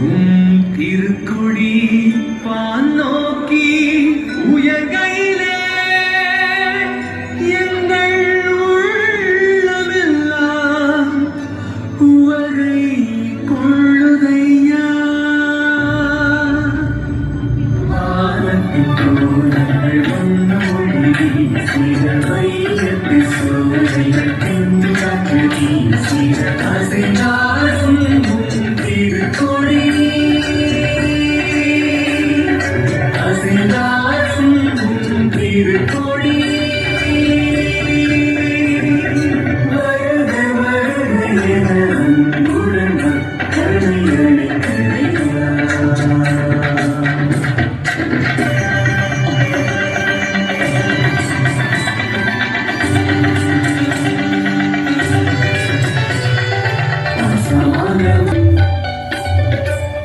உம் திருக்குடி பாநோக்கி உயர்கையிலே எங்கள் உள்ளமெல்லாம் உவகை கொள்ளுதையா? வானத்தின் தோழர்கள் வந்தோடி வீசிட வையத்து சோலைகள் தென்காற்று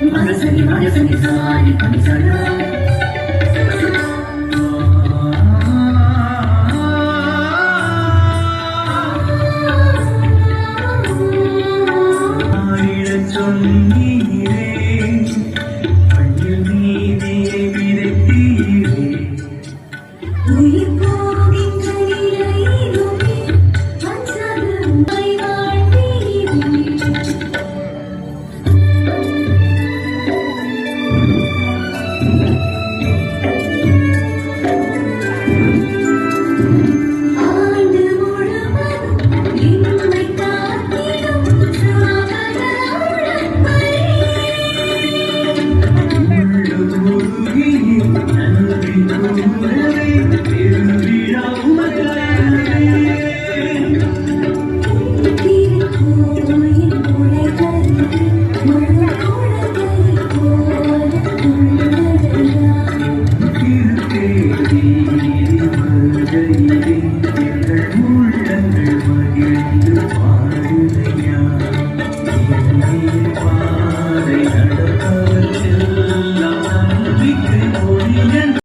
மனசனி மனசனி சாரி பனிசனா சொன்ன Good